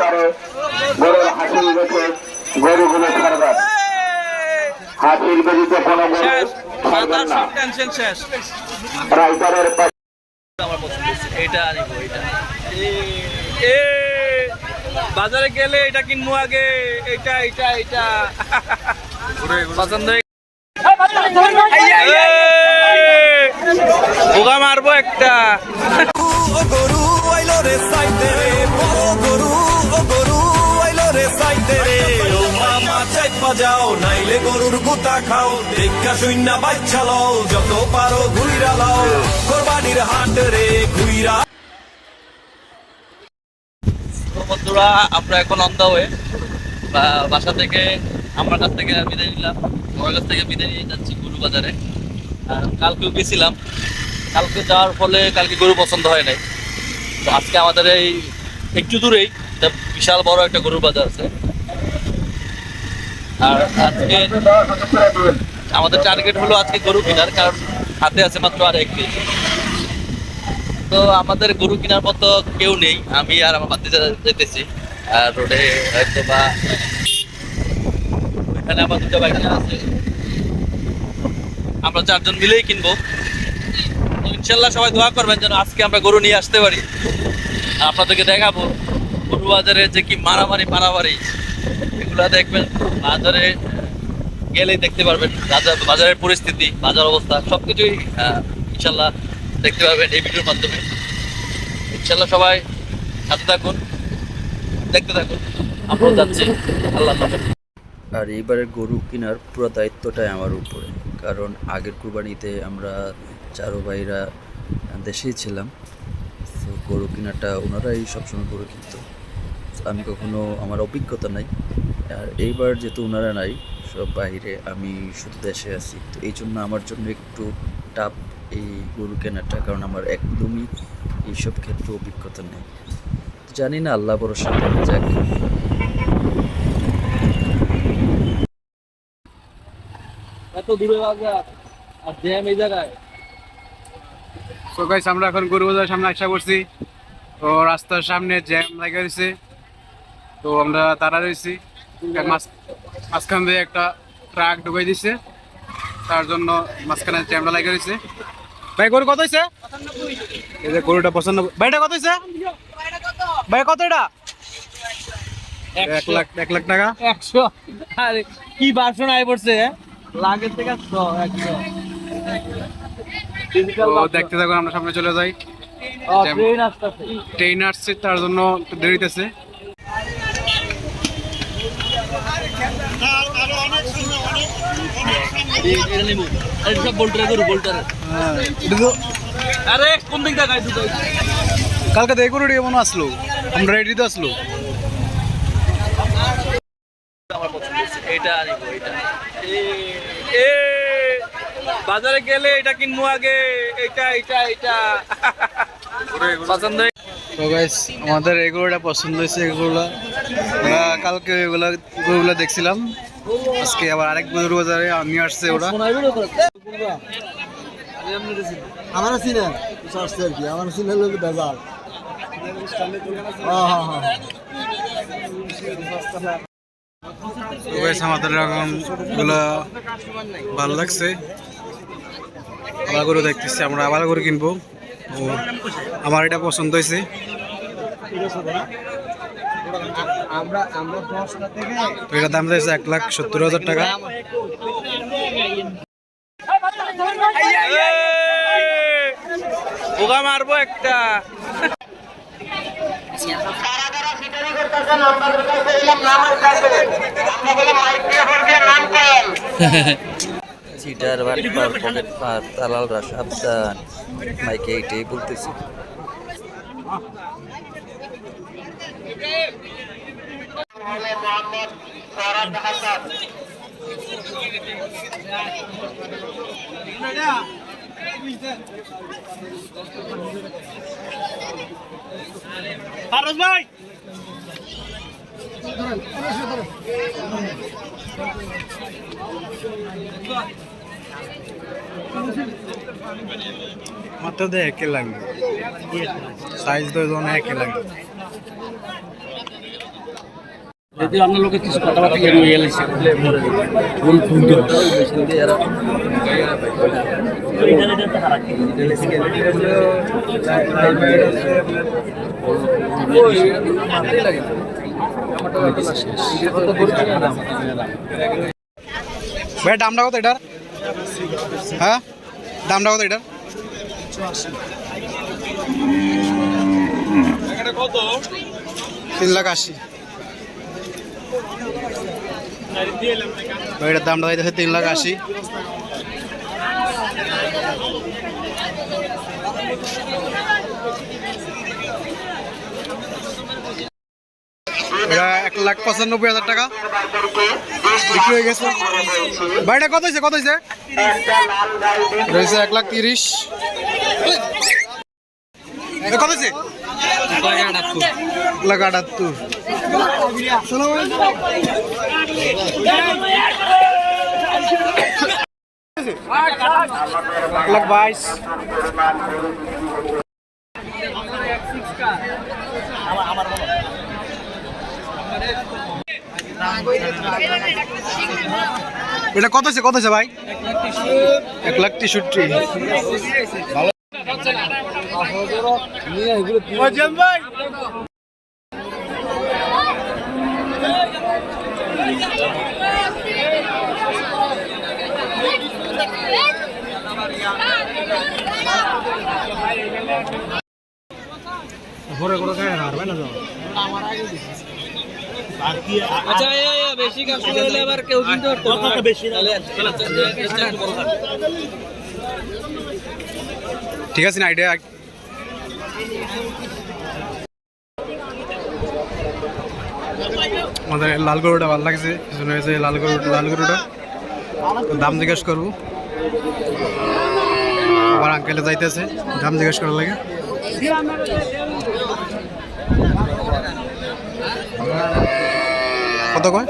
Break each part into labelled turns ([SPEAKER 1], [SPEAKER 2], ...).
[SPEAKER 1] করে গরুর হাসিল বেঁচে গরুগুলো ছাড়বেন হাসিল কোনো গরু ছাড়বেন না। রাইটারের
[SPEAKER 2] বাজারে গেলে এটা কিনবো আগে। এটা এটা এটা পছন্দ হয়ে মারবো একটা।
[SPEAKER 3] গরু আইলো রে সাইতে। বাজাও নাইলে গরুর গুতা খাও। দেখা শূন্য বাচ্চা লও, যত পারো ঘুইরা লাও। কোরবানির হাট রে ঘুইরা
[SPEAKER 2] বন্ধুরা, আমরা এখন ওয়ে বাসা থেকে আমার কাছ থেকে বিদায় নিলাম। আমার কাছ থেকে বিদায় নিয়ে যাচ্ছি গরু বাজারে। কালকেও গেছিলাম। কালকে যাওয়ার ফলে কালকে গরু পছন্দ হয় নাই। তো আজকে আমাদের এই একটু দূরেই বিশাল বড় একটা গরুর বাজার আছে। আর আজকে আমাদের টার্গেট হলো আজকে গরু কেনার, কারণ হাতে আছে মাত্র আর এক দিন তো আমাদের গরু কেনার মতো কেউ নেই, আমি আর আমার বাতি যেতেছি। আর রোডে হয়তো বা ওইখানে আমার দুটো বাইক আছে। আমরা চারজন মিলেই কিনবো। ইনশাল্লাহ সবাই দোয়া করবেন যেন আজকে আমরা গরু নিয়ে আসতে পারি। আপনাদেরকে দেখাবো। গরু বাজারে যে কি মারামারি মারামারি, এগুলো দেখবেন বাজারে গেলেই দেখতে পারবেন বাজার, বাজারের পরিস্থিতি, বাজার অবস্থা সব কিছুই ইনশাল্লাহ দেখতে পারবেন এই ভিডিওর মাধ্যমে। ইনশাল্লাহ সবাই সাথে থাকুন, দেখতে থাকুন, আমরাও যাচ্ছি। আল্লাহ
[SPEAKER 4] আর এইবারের গরু কেনার পুরো দায়িত্বটাই আমার উপরে, কারণ আগের কুরবানিতে আমরা চারো ভাইরা দেশেই ছিলাম, তো গরু কেনাটা ওনারাই সবসময় গরু কিনত আমি কখনো আমার অভিজ্ঞতা নাই। আর এইবার যেহেতু ওনারা নাই সব বাইরে আমি শুধু দেশে আছি। তো এই জন্য আমার জন্য একটু টাফ এই গরু কেনাটা কারণ আমার একদমই এইসব ক্ষেত্রে অভিজ্ঞতা নেই। জানি না আল্লাহ ভরসা দেখা যাক।
[SPEAKER 2] এত দূরে বাজার আর জ্যাম এই জায়গায়।
[SPEAKER 5] তো গাইস আমরা এখন গরু বাজারের সামনে আসা করছি। তো রাস্তার সামনে জ্যাম লাগা রয়েছে তো আমরা তারা রয়েছি। মাঝ- মাঝখান দিয়ে একটা ট্রাক ঢুকাই দিছে। তার জন্য মাঝখানে জ্যামটা লাগা রয়েছে। ভাই গরু কত হয়েছে এই যে গরুটা পছন্দ ভাইটা কত হয়েছে ভাই কত এটা? এক লাখ এক লাখ টাকা।
[SPEAKER 2] একশো। আরে কি বাসন আয় পড়ছে লাগের থেকে একশো একশো।
[SPEAKER 5] দেখতে থাকুন আমরা সামনে চলে যাই। জ্যাম-
[SPEAKER 2] ট্রেন
[SPEAKER 5] আসছে তার জন্য দেরিতেছে
[SPEAKER 2] এটা নিবো আরে কোন দিক দেখায়
[SPEAKER 5] কালকে তো এই গরুটি মনে আসলো। আমরা রেডি তো আসলো।
[SPEAKER 2] আমার পছন্দ এটা আনিব এটা এ- এ বাজারে গেলে এটা কিনবো আগে। এটা এটা এটা পছন্দ
[SPEAKER 5] তো গাইস আমাদের এগুলোটা পছন্দ হয়েছে এগুলো। আমরা কালকে এগুলো গরুগুলো দেখছিলাম। আজকে আবার আরেক গরু বাজারে নিয়ে আসছে ওরা।
[SPEAKER 6] আমার চিনে আসছে আর কি। আমার চিনে লোক বেজাল হ্যাঁ হ্যাঁ হ্যাঁ।
[SPEAKER 5] আমাদের এখন এগুলো ভালো লাগছে। আবার গরু দেখতেছি আমরা আবার গরু কিনবো। আমার এটা পছন্দ হয়েছে।
[SPEAKER 6] আমরা আমরা দশটা থেকে
[SPEAKER 5] তো এটার দাম এক লাখ সত্তর হাজার টাকা।
[SPEAKER 2] পোকা মারবো একটা।
[SPEAKER 1] নাম
[SPEAKER 4] চিটার বাটপার পকেট পার দালালরা সাবধান মাইকে এইটাই বলতেছি।
[SPEAKER 1] হাসান
[SPEAKER 5] মাত্র তো একে লাগবে। সাইজ তো একে লাগবে। যদি আপনার লোকে কিছু কথাবার্তা কেন এলাইছে কোন দুধ ভাই দামটা কত এটার হ্যাঁ? দামটা কত এটার? তিন লাখ আশি। এটার দামটা তিন লাখ আশি। এটা এক লাখ পঁচানব্বই হাজার টাকা। বিক্রি কত হয়েছে? কত হয়েছে? রয়েছে এক লাখ তিরিশ। কত হয়েছে? লাখ লাখ বাইশ। এটা কত আছে কত আছে ভাই? এক লাখ তেষট্টি।
[SPEAKER 2] আচ্ছা বেশি কাস্টমার হলে আবার কেউ কিনতে বেশি
[SPEAKER 5] ঠিক আছে না আইডিয়া আমাদের লাল গরুটা ভালো লাগছে পিছনে হয়েছে লাল গরু লাল গরুটা। দাম জিজ্ঞেস করব। আবার আঙ্কেলে যাইতেছে দাম জিজ্ঞেস করার লাগে। কত কয়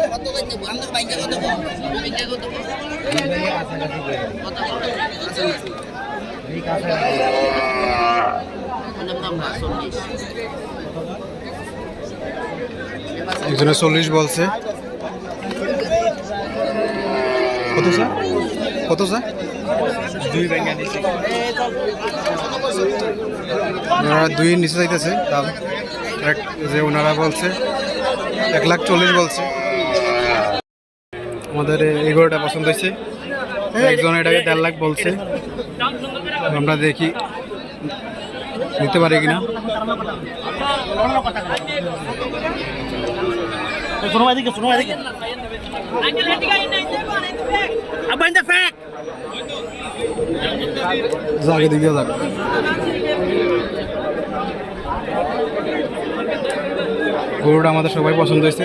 [SPEAKER 5] একজনে চল্লিশ বলছে। কত স্যার? কত স্যার? ওনারা দুই নিচে যাইতেছে দাম যে ওনারা বলছে, এক লাখ চল্লিশ বলছে। আমাদের এগারোটা পছন্দ হয়েছে। একজন এটাকে দেড় লাখ বলছে। আমরা দেখি নিতে পারি কিনা। জাগে দিকে যাক গরুটা আমাদের সবাই পছন্দ হয়েছে।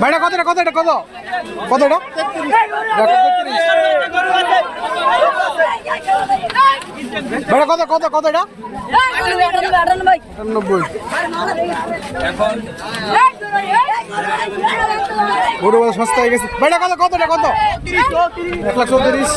[SPEAKER 5] ভাইটা কত কত এটা কত কত এটা ভাইটা কত কত কত এটা আটানব্বই গরু বাজার সস্তা হয়ে গেছে ভাইটা কত কত এটা কত এক লাখ চৌত্রিশ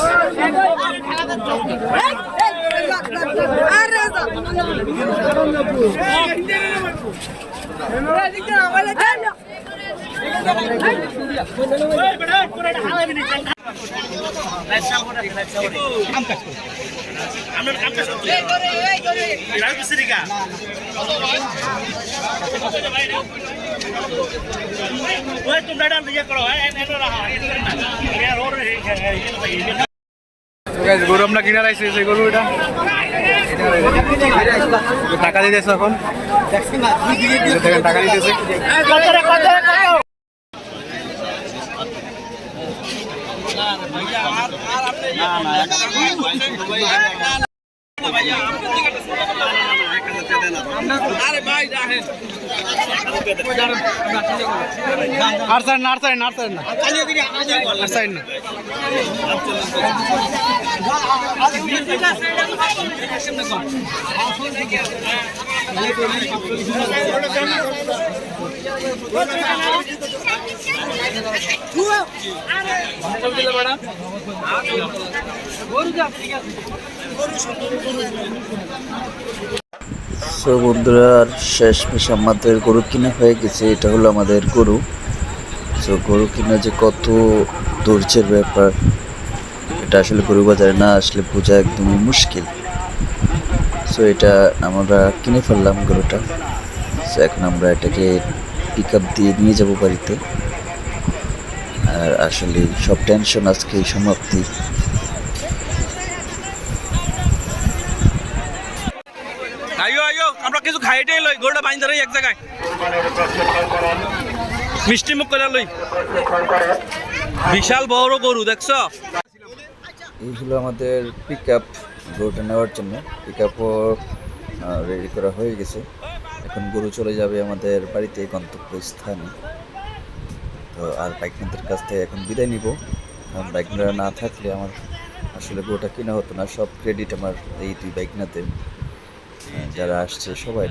[SPEAKER 5] গরু আমরা কিনে রাখছি সেই গরু এটা। টাকা দিতেছে এখন? টাকা দিতেছে। আর সাইড না আর সাইড না আর সাইড না আর সাইড না
[SPEAKER 4] আর শেষমেশ আমাদের গরু কিনা হয়ে গেছে, এটা হলো আমাদের গরু। সো গরু কিনা যে কত ধৈর্যের ব্যাপার, এটা আসলে গরু বাজারে না আসলে বোঝা একদমই মুশকিল। সো এটা আমরা কিনে ফেললাম গরুটা। সো এখন আমরা এটাকে পিক আপ দিয়ে নিয়ে যাব বাড়িতে। আর আসলে সব টেনশন আজকে সমাপ্তি।
[SPEAKER 2] আমরা কিছু খাইটাই লই গরুটা বাইন ধরে এক জায়গায়। মিষ্টি মুখ করে লই। বিশাল বড় গরু দেখছ?
[SPEAKER 4] এই হলো আমাদের পিক আপ গরুটা নেওয়ার জন্য। পিক আপও রেডি করা হয়ে গেছে। এখন গরু চলে যাবে আমাদের বাড়িতে গন্তব্যস্থানে। তো আর বাইকনাদের কাছ থেকে এখন বিদায় নিব। কারণ বাইকনারা না থাকলে আমার আসলে গোটা কেনা হতো না। সব ক্রেডিট আমার এই দুই বাইকনাতে যারা আসছে সবাই।